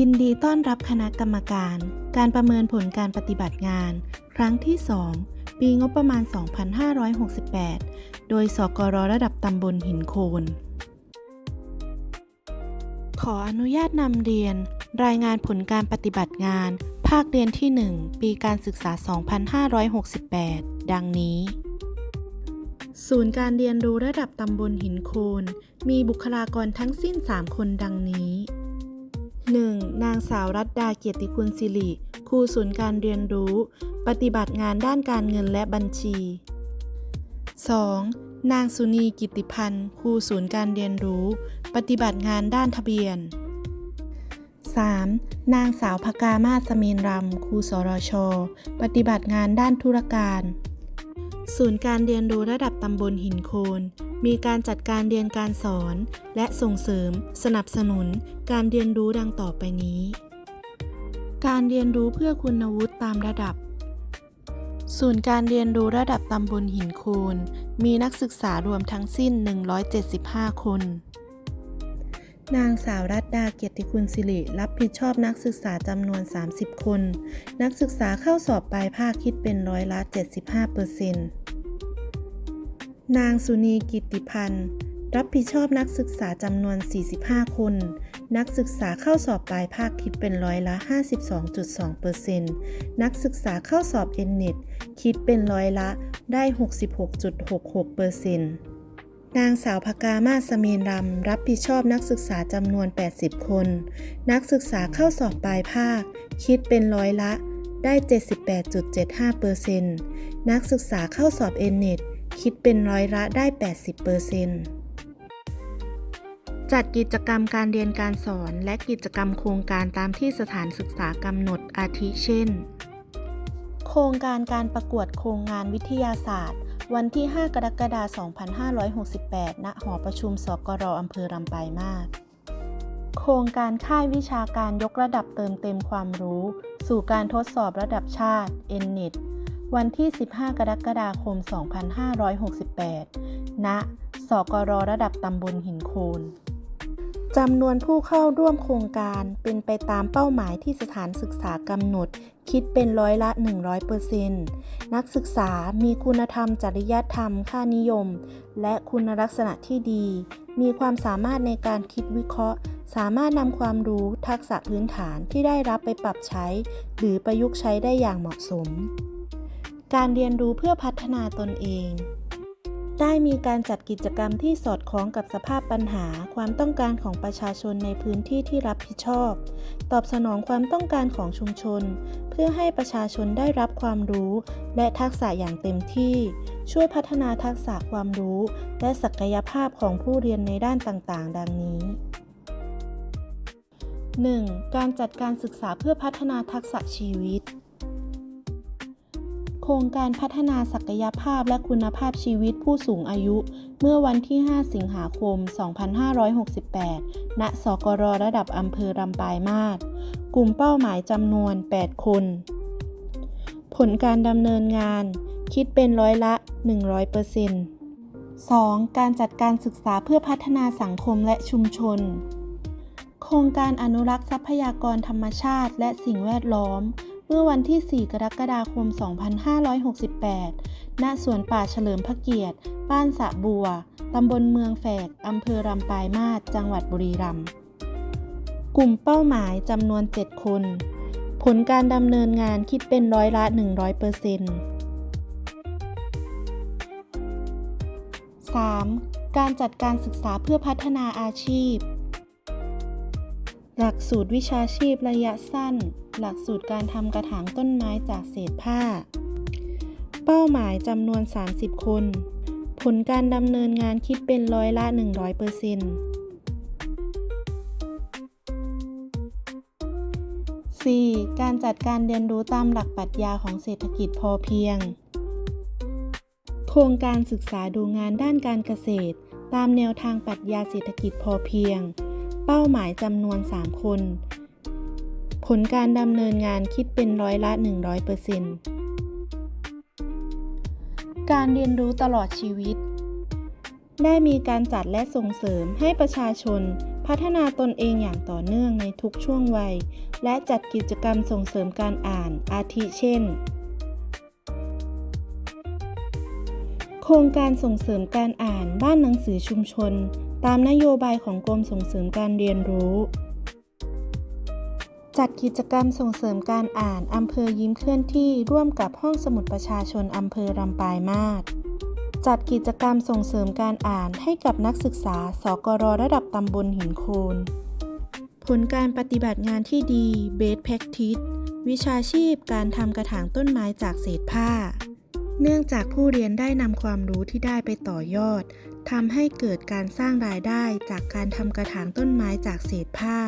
ยินดีต้อนรับคณะกรรมการ การประเมินผลการปฏิบัติงาน ครั้งที่ 2 ปีงบประมาณ 2568 โดยสกรระดับตำบลหินโคน ขออนุญาตนำเรียน รายงานผลการปฏิบัติงาน ภาคเรียนที่ 1 ปีการศึกษา 2568 ดังนี้ศูนย์การเรียนรู้ระดับตำบลหินโคน มีบุคลากรทั้งสิ้น 3 คนดังนี้ 1. นางสาวรัตดาเกียรติคุณสิริครูศูนย์การเรียนรู้ ปฏิบัติงานด้านการเงินและบัญชี 2. นางสุนีกิติพันธ์ครูศูนย์การเรียนรู้ ปฏิบัติงานด้านทะเบียน 3. นางสาวพกามาศสมีนรำครูสรช ปฏิบัติงานด้านธุรการ ศูนย์การเรียนรู้ระดับตำบลหินโคน มีการจัดการเรียนการสอน และส่งเสริม สนับสนุน การเรียนรู้ดังต่อไปนี้ การเรียนรู้เพื่อคุณวุฒิตามระดับ ศูนย์การเรียนรู้ระดับตำบลหินโคน มีนักศึกษารวมทั้งสิ้น 175 คน นางสาวรัตดาเกียรติคุณสิริ รับผิดชอบนักศึกษาจำนวน 30 คน นักศึกษาเข้าสอบปลายภาคคิดเป็นร้อยละ 75เปอร์เซ็นต์นางสุนีกิติพันธ์ รับผิดชอบนักศึกษาจำนวน 45 คน นักศึกษาเข้าสอบปลายภาคคิดเป็นร้อยละ 52.2เปอร์เซ็นต์นักศึกษาเข้าสอบ n n e t คิดเป็นร้อยละได้ 66.66เปอร์เซ็นต์ นางสาวพกามาศสมีนรำรับผิดชอบนักศึกษาจำนวน 80 คน นักศึกษาเข้าสอบปลายภาค คิดเป็นร้อยละ ได้ 78.75เปอร์เซ็นต์นักศึกษาเข้าสอบ n n e t คิดเป็นร้อยละได้ 80เปอร์เซ็นต์จัดกิจกรรมการเรียนการสอนและกิจกรรมโครงการตามที่สถานศึกษากำหนดอาทิเช่น โครงการการประกวดโครงงานวิทยาศาสตร์ วันที่ 5 กรกฎาคม 2568 ณ หอประชุมสกรอำเภอลำปายมาศโครงการค่ายวิชาการยกระดับเติมเต็มความรู้ สู่การทดสอบระดับชาติ n n e t วันที่ 15 กรกฎาคม 2568 ณ สกรระดับตำบลหินโคน จำนวนผู้เข้าร่วมโครงการเป็นไปตามเป้าหมายที่สถานศึกษากำหนด คิดเป็นร้อยละ 100%นักศึกษามีคุณธรรมจริยธรรม ค่านิยม และคุณลักษณะที่ดี มีความสามารถในการคิดวิเคราะห์ สามารถนำความรู้ทักษะพื้นฐานที่ได้รับไปปรับใช้ หรือประยุกต์ใช้ได้อย่างเหมาะสม การเรียนรู้เพื่อพัฒนาตนเอง ได้มีการจัดกิจกรรมที่สอดคล้องกับสภาพปัญหา ความต้องการของประชาชนในพื้นที่ที่รับผิดชอบ ตอบสนองความต้องการของชุมชน เพื่อให้ประชาชนได้รับความรู้ และทักษะอย่างเต็มที่ ช่วยพัฒนาทักษะความรู้ และศักยภาพของผู้เรียนในด้านต่างๆ ดังนี้ 1. การจัดการศึกษาเพื่อพัฒนาทักษะชีวิต โครงการพัฒนาศักยภาพและคุณภาพชีวิตผู้สูงอายุ เมื่อวันที่ 5 สิงหาคม 2568 ณ สกรระดับอำเภอลำปายมาศ กลุ่มเป้าหมายจำนวน 8 คน ผลการดำเนินงาน คิดเป็นร้อยละ 100% 2. การจัดการศึกษาเพื่อพัฒนาสังคมและชุมชน โครงการอนุรักษ์ทรัพยากรธรรมชาติและสิ่งแวดล้อม เมื่อวันที่ 4 กรกฎาคม 2568 ณ สวนป่าเฉลิมพระเกียรติ บ้านสะบัว ตำบลเมืองแฝก อำเภอลำปลายมาศ จังหวัดบุรีรัมย์ กลุ่มเป้าหมายจำนวน 7 คน ผลการดำเนินงานคิดเป็นร้อยละ 100% 3. การจัดการศึกษาเพื่อพัฒนาอาชีพ หลักสูตรวิชาชีพระยะสั้น หลักสูตรการทำกระถางต้นไม้จากเศษผ้า เป้าหมายจำนวน 30 คน ผลการดำเนินงานคิดเป็นร้อยละ 100% 4. การจัดการเรียนรู้ตามหลักปรัชญาของเศรษฐกิจพอเพียง โครงการศึกษาดูงานด้านการเกษตร ตามแนวทางปรัชญาเศรษฐกิจพอเพียง เป้าหมายจำนวน 3 คน ผลการดำเนินงานคิดเป็นร้อยละ 100%การเรียนรู้ตลอดชีวิต ได้มีการจัดและส่งเสริมให้ประชาชน พัฒนาตนเองอย่างต่อเนื่องในทุกช่วงวัย และจัดกิจกรรมส่งเสริมการอ่านอาทิเช่น ครงการส่งเสริมการอ่านบ้านหนังสือชุมชน ตามนโยบายของกรมส่งเสริมการเรียนรู้ จัดกิจกรรมส่งเสริมการอ่านอำเภอยิ้มเคลื่อนที่ร่วมกับห้องสมุดประชาชนอำเภอลำปายมาศจัดกิจกรรมส่งเสริมการอ่านให้กับนักศึกษา สกรระดับตำบลหินโคนผลการปฏิบัติงานที่ดี Best Practice วิชาชีพการทำกระถางต้นไม้จากเศษผ้า เนื่องจากผู้เรียนได้นำความรู้ที่ได้ไปต่อยอดทำให้เกิดการสร้างรายได้จากการทำกระถางต้นไม้จากเศษผ้า